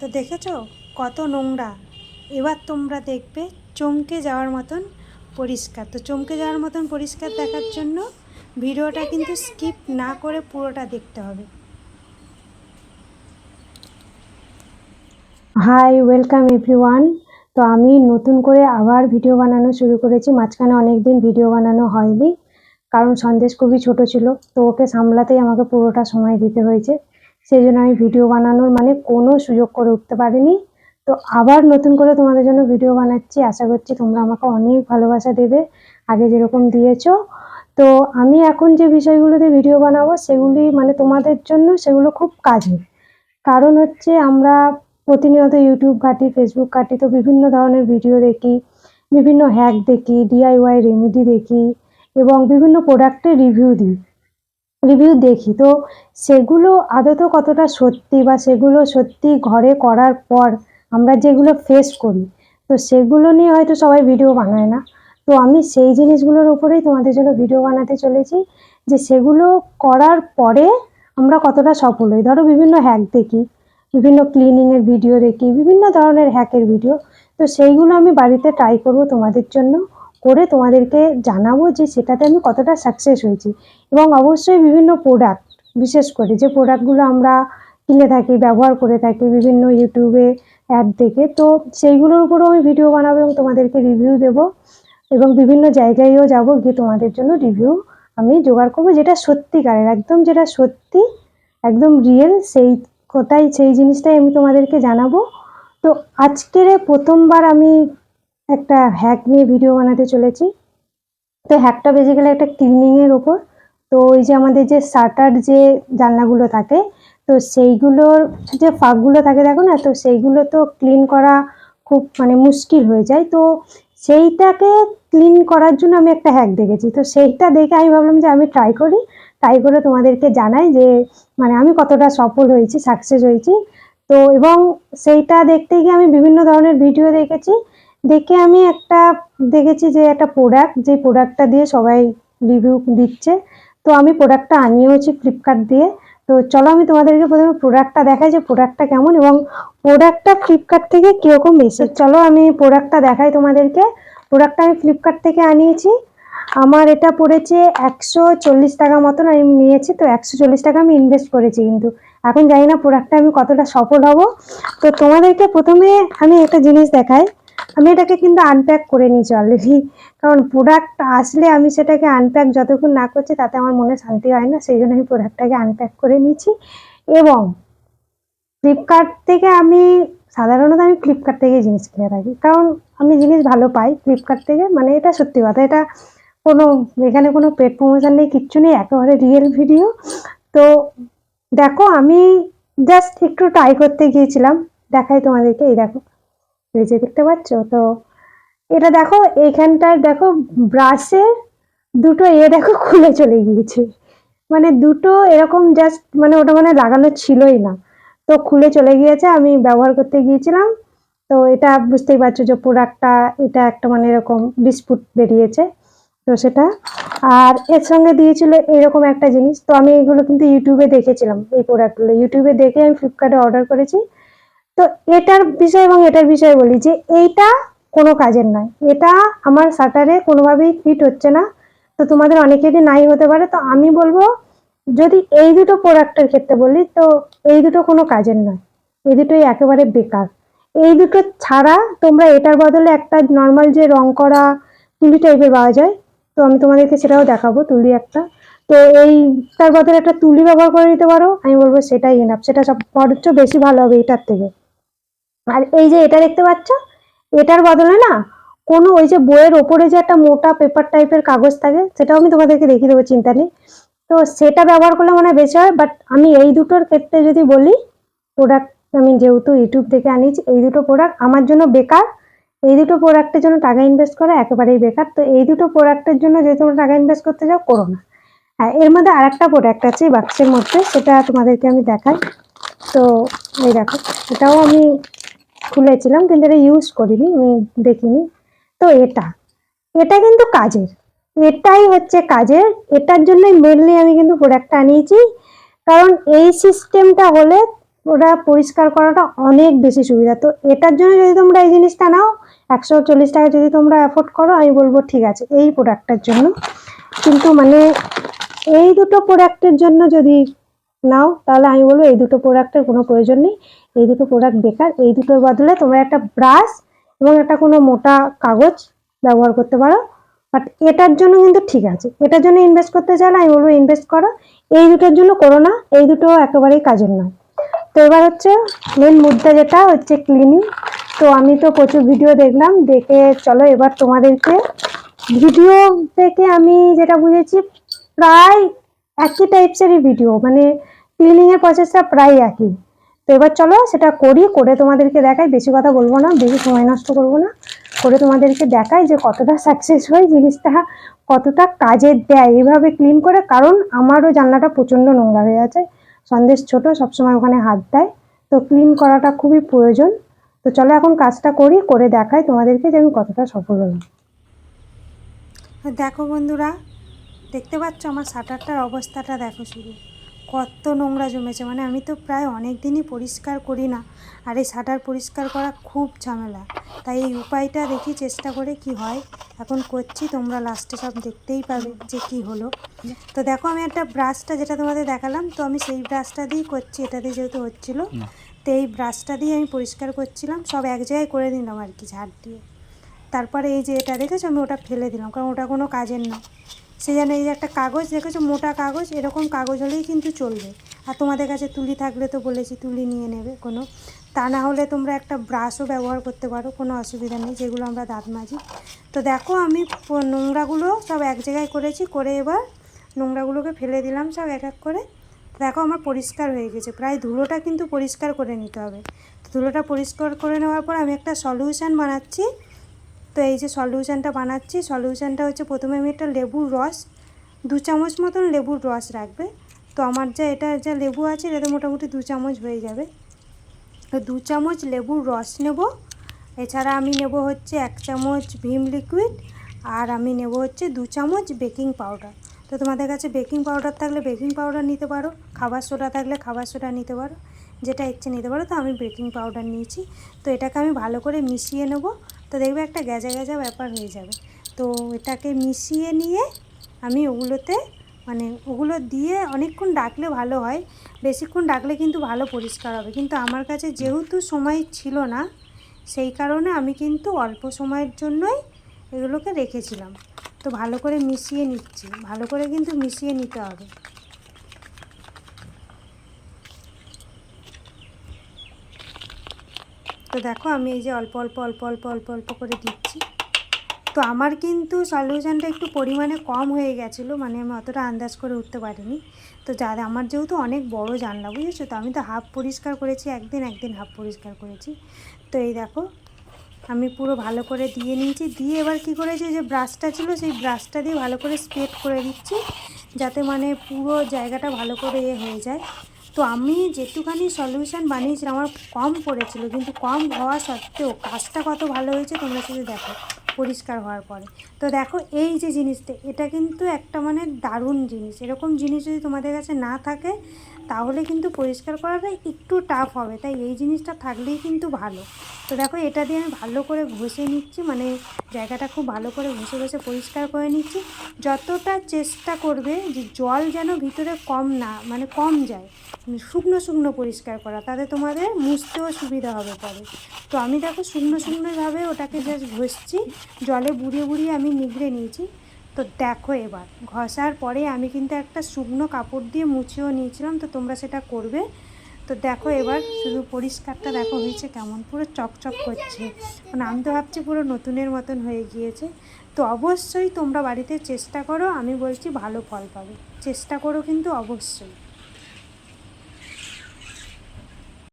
তো দেখেছ? কত নোংরা। এবার তোমরা দেখবে চমকে যাওয়ার মতন পরিষ্কার। তো চমকে যাওয়ার মতন পরিষ্কার দেখার জন্য ভিডিওটা কিন্তু স্কিপ না করে পুরোটা দেখতে হবে। হাই ওয়েলকাম এভরিওয়ান তো আমি নতুন করে আবার ভিডিও বানানো শুরু করেছি। মাঝখানে অনেক দিন ভিডিও বানানো হয়নি। কারণ সন্দেশ খুবই ছোট ছিল। তো ওকে সামলাতেই আমাকে পুরোটা সময় দিতে হয়েছে। সেই জন্য আমি ভিডিও বানানোর মানে কোনো সুযোগ করে উঠতে পারিনি। তো আবার নতুন করে তোমাদের জন্য ভিডিও বানাচ্ছি। আশা করছি তোমরা আমাকে অনেক ভালোবাসা দেবে। আগে যেরকম দিয়েছ। তো আমি এখন যে বিষয়গুলোতে ভিডিও বানাবো, সেগুলি মানে তোমাদের জন্য সেগুলো খুব কাজের কারণ হচ্ছে আমরা প্রতিনিয়ত ইউটিউব ঘাঁটি ফেসবুক ঘাঁটি তো বিভিন্ন ধরনের ভিডিও দেখি, বিভিন্ন হ্যাক দেখি ডিআইওয়াই রেমেডি দেখি এবং বিভিন্ন প্রোডাক্টের রিভিউ দিই। রিভিউ দেখি। তো সেগুলো আদতে কতটা সত্যি বা সেগুলো সত্যি ঘরে করার পর আমরা যেগুলো ফেস করি, তো সেগুলো নিয়ে হয়তো সবাই ভিডিও বানায় না। তো আমি সেই জিনিসগুলোর উপরেই তোমাদের জন্য ভিডিও বানাতে চলেছি, যে সেগুলো করার পরে আমরা কতটা সফল হই। ধরো বিভিন্ন হ্যাক দেখি, বিভিন্ন ক্লিনিংয়ের ভিডিও দেখি, বিভিন্ন ধরনের হ্যাকের ভিডিও তো সেইগুলো আমি বাড়িতে ট্রাই করব তোমাদের জন্য। করে তোমাদেরকে জানাব যে সেটাতে আমি কতটা সাকসেস হয়েছি। এবং অবশ্যই বিভিন্ন প্রোডাক্ট বিশেষ করে যে প্রোডাক্টগুলো আমরা কিনে থাকি, ব্যবহার করে থাকি, বিভিন্ন ইউটিউবে অ্যাড দেখে, তো সেইগুলোর উপরেও আমি ভিডিও বানাবো এবং তোমাদেরকে রিভিউ দেব। এবং বিভিন্ন জায়গায়ও যাব গিয়ে তোমাদের জন্য রিভিউ আমি জোগাড় করব, যেটা সত্যিকারের, একদম যেটা সত্যি, একদম রিয়েল সেই কোথায় সেই জিনিসটাই আমি তোমাদেরকে জানাব। তো আজকের প্রথমবার আমি একটা হ্যাক নিয়ে ভিডিও বানাতে চলেছি। তো হ্যাকটা বেসিক্যালি একটা ক্লিনিংয়ের ওপর। তো ওই যে আমাদের যে শাটার যে জানলাগুলো থাকে, তো সেইগুলোর যে ফাঁকগুলো থাকে দেখো না, তো সেইগুলো তো ক্লিন করা খুব মানে মুশকিল হয়ে যায়। তো সেইটাকে ক্লিন করার জন্য আমি একটা হ্যাক দেখেছি। তো সেইটা দেখে আমি ভাবলাম যে আমি ট্রাই করি। ট্রাই করে তোমাদেরকে জানাই যে মানে আমি কতটা সফল হয়েছি সাকসেস হয়েছি। তো এবং সেইটা দেখতে গিয়ে আমি বিভিন্ন ধরনের ভিডিও দেখেছি। দেখে আমি একটা দেখেছি যে একটা প্রোডাক্ট যে প্রোডাক্টটা দিয়ে সবাই রিভিউ দিচ্ছে। তো আমি প্রোডাক্টটা আনিয়েওছি ফ্লিপকার্ট দিয়ে। তো চলো আমি তোমাদেরকে প্রথমে প্রোডাক্টটা দেখাই যে প্রোডাক্টটা কেমন এবং প্রোডাক্টটা ফ্লিপকার্ট থেকে কীরকম এসে চলো আমি প্রোডাক্টটা দেখাই তোমাদেরকে। প্রোডাক্টটা আমি ফ্লিপকার্ট থেকে আনিয়েছি। আমার এটা পড়েছে একশো চল্লিশ টাকা মতন আমি নিয়েছি, তো একশো চল্লিশ টাকা আমি ইনভেস্ট করেছি কিন্তু। এখন জানি না প্রোডাক্টটা আমি কতটা সফল হব। তো তোমাদেরকে প্রথমে আমি একটা জিনিস দেখাই। আমি এটাকে কিন্তু আনপ্যাক করে নিয়েছি অলরেডি কারণ প্রোডাক্ট আসলে আমি সেটাকে আনপ্যাক যতক্ষণ না করছি তাতে আমার মনে শান্তি হয় না, সেই জন্য আমি প্রোডাক্টটাকে আনপ্যাক করে নিয়েছি এবং ফ্লিপকার্ট থেকে আমি, সাধারণত আমি ফ্লিপকার্ট থেকে জিনিস কিনে থাকি, কারণ আমি জিনিস ভালো পাই ফ্লিপকার্ট থেকে মানে এটা সত্যি কথা, এটা কোনো, এখানে কোনো পেট প্রমোশন নেই, কিচ্ছু নেই, একেবারে রিয়েল ভিডিও তো দেখো, আমি জাস্ট একটু ট্রাই করতে গিয়েছিলাম, দেখাই তোমাদেরকে, এই দেখো। এই যে দেখতে পাচ্ছ? তো এটা দেখো, এইখানটায় দেখো ব্রাশের দুটো এ দেখো খুলে চলে গিয়েছে। মানে দুটো এরকম জাস্ট মানে ওটা মানে লাগানো ছিলই না। তো খুলে চলে গিয়েছে, আমি ব্যবহার করতে গিয়েছিলাম। তো এটা বুঝতেই পারছ যে প্রোডাক্টটা এটা একটা মানে এরকম ডিসপুট বেরিয়েছে। তো সেটা, আর এর সঙ্গে দিয়েছিল এরকম একটা জিনিস। তো আমি এগুলো কিন্তু ইউটিউবে দেখেছিলাম, এই প্রোডাক্টগুলো ইউটিউবে দেখে আমি ফ্লিপকার্টে অর্ডার করেছি। তো এটার বিষয় এবং এটার বিষয় বলি যে এইটা কোনো কাজের নয়। এটা আমার শাটারে কোনোভাবেই ফিট হচ্ছে না। তো তোমাদের অনেকেরই নাই হতে পারে, তো আমি বলব যদি এই দুটো প্রোডাক্টের ক্ষেত্রে বলি, তো এই দুটো কোনো কাজের নয়। এই দুটোই একেবারে বেকার। এই দুটো ছাড়া তোমরা এটার বদলে একটা নর্মাল যে রং করা তুলি টাইপের পাওয়া যায়, তো আমি তোমাদেরকে সেটাও দেখাবো, তুলি একটা। তো এই তার বদলে একটা তুলি ব্যবহার করে নিতে পারো। আমি বলব সেটাই এনাফ সেটা সব বরঞ্চ বেশি ভালো হবে এটার থেকে। আর এই যে এটা দেখতে পাচ্ছ? এটার বদলে না কোনো ওই যে বইয়ের ওপরে যে একটা মোটা পেপার টাইপের কাগজ থাকে, সেটাও আমি তোমাদেরকে দেখিয়ে দেবো চিন্তা নেই। তো সেটা ব্যবহার করলে মনে হয় বেশি হয় বাট আমি এই দুটোর ক্ষেত্রে যদি বলি প্রোডাক্ট আমি যেহেতু ইউটিউব থেকে আনিছি এই দুটো প্রোডাক্ট আমার জন্য বেকার। এই দুটো প্রোডাক্টের জন্য টাকা ইনভেস্ট করা একেবারেই বেকার। তো এই দুটো প্রোডাক্টের জন্য যদি তোমরা টাকা ইনভেস্ট করতে চাও, করো না। হ্যাঁ এর মধ্যে আরেকটা প্রোডাক্ট আছে বাক্সের মধ্যে, সেটা তোমাদেরকে আমি দেখাই। তো এই দেখো, এটাও আমি খুলেছিলাম, কিন্তু এটা ইউজ করিনি, আমি দেখিনি। তো এটা এটা কিন্তু কাজের। এটাই হচ্ছে কাজের, এটার জন্যই মেনলি আমি কিন্তু প্রোডাক্টটা আনিয়েছি। কারণ এই সিস্টেমটা হলে ওটা পরিষ্কার করাটা অনেক বেশি সুবিধা। তো এটার জন্য যদি তোমরা এই জিনিসটা নাও, একশো চল্লিশ টাকা যদি তোমরা অ্যাফোর্ড করো, আমি বলব ঠিক আছে, এই প্রোডাক্টটার জন্য। কিন্তু মানে এই দুটো প্রোডাক্টের জন্য যদি নাও, তাহলে আমি বলব এই দুটো প্রোডাক্টের কোনো প্রয়োজন নেই। এই দুটো প্রোডাক্ট বেকার, এই দুটোর বদলে তোমরা একটা ব্রাশ এবং একটা কোনো মোটা কাগজ ব্যবহার করতে পারো। বাট এটার জন্য কিন্তু ঠিক আছে। এটার জন্য ইনভেস্ট করতে চাইলে আমি বলব ইনভেস্ট করো। এই দুটোর জন্য করো না, এই দুটো একেবারেই কাজের নয়। তো এবার হচ্ছে মেন মুদ্রা যেটা হচ্ছে ক্লিনিং তো আমি তো প্রচুর ভিডিও দেখলাম, দেখে চলো এবার তোমাদেরকে ভিডিও থেকে আমি যেটা বুঝেছি, প্রায় একই টাইপসেরই ভিডিও মানে ক্লিনিংয়ের প্রসেসটা প্রায় একই। তো এবার চলো সেটা করি, করে তোমাদেরকে দেখাই। বেশি কথা বলব না, বেশি সময় নষ্ট করব না। করে তোমাদেরকে দেখাই যে কতটা সাকসেস হয় জিনিসটা, কতটা কাজের দেয়। এইভাবে ক্লিন করে, কারণ আমারও জানলাটা প্রচণ্ড নোংরা হয়ে আছে। সন্দেশ ছোট, সবসময় ওখানে হাত দেয়। তো ক্লিন করাটা খুবই প্রয়োজন। তো চলো এখন কাজটা করি, করে দেখাই তোমাদেরকে যে আমি কতটা সফল হলাম। দেখো বন্ধুরা, দেখতে পাচ্ছ আমার শাটারটার অবস্থাটা, দেখো শুধু। কত নোংরা জমেছে। মানে আমি তো প্রায় অনেক দিনই পরিষ্কার করি না। আর এই শাটার পরিষ্কার করা খুব ঝামেলা। তাই এই উপায়টা দেখি চেষ্টা করে কি হয়। এখন করছি তোমরা লাস্টে সব দেখতেই পাবে যে কি হলো। তো দেখো আমি একটা ব্রাশটা যেটা তোমাদের দেখালাম তো আমি সেই ব্রাশটা দিয়েই করছি। এটা দিয়ে যেহেতু হচ্ছিল তো এই ব্রাশটা দিয়ে আমি পরিষ্কার করছিলাম। সব এক জায়গায় করে দিলাম আর কি ঝাড় দিয়ে। তারপরে এই যে এটা দেখেছ আমি ওটা ফেলে দিলাম। কারণ ওটা কোনো কাজের না। জন্য এই যে একটা কাগজ দেখেছ, মোটা কাগজ, এরকম কাগজ হলেই কিন্তু চলবে। আর তোমাদের কাছে তুলি থাকলে তো বলেছি, তুলি নিয়ে নেবে কোনো। তা না হলে তোমরা একটা ব্রাশও ব্যবহার করতে পারো, কোনো অসুবিধা নেই, যেগুলো আমরা দাঁত মাজি। তো দেখো, আমি নোংরাগুলো সব এক জায়গায় করেছি, করে এবার নোংরাগুলোকে ফেলে দিলাম সব এক এক করে। দেখো, আমার পরিষ্কার হয়ে গেছে। প্রায় ধুলোটা কিন্তু পরিষ্কার করে নিতে হবে। ধুলোটা পরিষ্কার করে নেওয়ার পর আমি একটা সলিউশন বানাচ্ছি। তো এই যে সলিউশনটা বানাচ্ছি সলিউশনটা হচ্ছে প্রথমে আমি একটা লেবুর রস, দু চামচ মতন লেবুর রস রাখবে। তো আমার যা এটা যা লেবু আছে, এটাতে মোটামুটি দু চামচ হয়ে যাবে। তো দু চামচ লেবুর রস নেব। এছাড়া আমি নেব হচ্ছে এক চামচ ভিম লিকুইড আর আমি নেব হচ্ছে দু চামচ বেকিং পাউডার তো তোমাদের কাছে বেকিং পাউডার থাকলে বেকিং পাউডার নিতে পারো, খাবার সোডা থাকলে খাবার সোডা নিতে পারো, যেটা ইচ্ছে নিতে পারো, তো আমি বেকিং পাউডার নিয়েছি। তো এটাকে আমি ভালো করে মিশিয়ে নেব। তো দেখবে একটা গ্যাজা গ্যাজা ব্যাপার হয়ে যাবে। তো এটাকে মিশিয়ে নিয়ে আমি ওগুলোতে মানে ওগুলো দিয়ে অনেকক্ষণ ডাকলে ভালো হয়। বেশিক্ষণ ডাকলে কিন্তু ভালো পরিষ্কার হবে। কিন্তু আমার কাছে যেহেতু সময় ছিল না, সেই কারণে আমি কিন্তু অল্প সময়ের জন্যই এগুলোকে রেখেছিলাম। তো ভালো করে মিশিয়ে নিচ্ছি। ভালো করে কিন্তু মিশিয়ে নিতে হবে। তো দেখো আমি এই যে অল্প অল্প অল্প অল্প অল্প অল্প করে দিচ্ছি। তো আমার কিন্তু সলিউশনটা একটু পরিমাণে কম হয়ে গেছিল মানে আমি অতটা আন্দাজ করে উঠতে পারিনি। তো যা, আমার যেহেতু অনেক বড় জানলা, বুঝেছ? তো আমি তো হাফ পরিষ্কার করেছি, একদিন একদিন হাফ পরিষ্কার করেছি। তো এই দেখো, আমি পুরো ভালো করে দিয়ে নিয়েছি। দিয়ে এবার কি করেছি, যে ব্রাশটা ছিল, সেই ব্রাশটা দিয়ে ভালো করে স্প্রেড করে দিচ্ছি, যাতে মানে পুরো জায়গাটা ভালো করে এ হয়ে যায়। তো আমি যেটুখানি সলিউশন বানিয়েছিলাম, আমার কম পড়েছিল, কিন্তু কম হওয়া সত্ত্বেও কাজটা কত ভালো হয়েছে তোমরা শুধু দেখো, পরিষ্কার হওয়ার পরে। তো দেখো, এই যে জিনিসটা, এটা কিন্তু একটা মানে দারুণ জিনিস। এরকম জিনিস যদি তোমাদের কাছে না থাকে, তাহলে কিন্তু পরিষ্কার করাটা একটু টাফ হবে। তাই এই জিনিসটা থাকলেই কিন্তু ভালো। তো দেখো, এটা দিয়ে আমি ভালো করে ঘষে নিচ্ছি মানে জায়গাটা খুব ভালো করে ঘষে ঘষে পরিষ্কার করে নিচ্ছি। যতটা চেষ্টা করবে যে জল যেন ভিতরে কম না মানে কম যায় শুকনো শুকনো পরিষ্কার করা, তাতে তোমাদের মুছতেও সুবিধা হবে পরে। তো আমি দেখো, শুকনো শুকনোভাবে ওটাকে জাস্ট ঘষছি, জলে বুড়িয়ে বুড়িয়ে আমি নিগড়ে নিয়েছি। তো দেখো এবার, ঘষার পরে আমি কিন্তু একটা শুকনো কাপড় দিয়ে মুছেও নিয়েছিলাম, তো তোমরা সেটা করবে। তো দেখো এবার শুধু পরিষ্কারটা দেখো হয়েছে কেমন, পুরো চকচক করছে। মানে আমি তো ভাবছি পুরো নতুনের মতন হয়ে গিয়েছে। তো অবশ্যই তোমরা বাড়িতে চেষ্টা করো, আমি বলছি ভালো ফল পাবে। চেষ্টা করো কিন্তু অবশ্যই।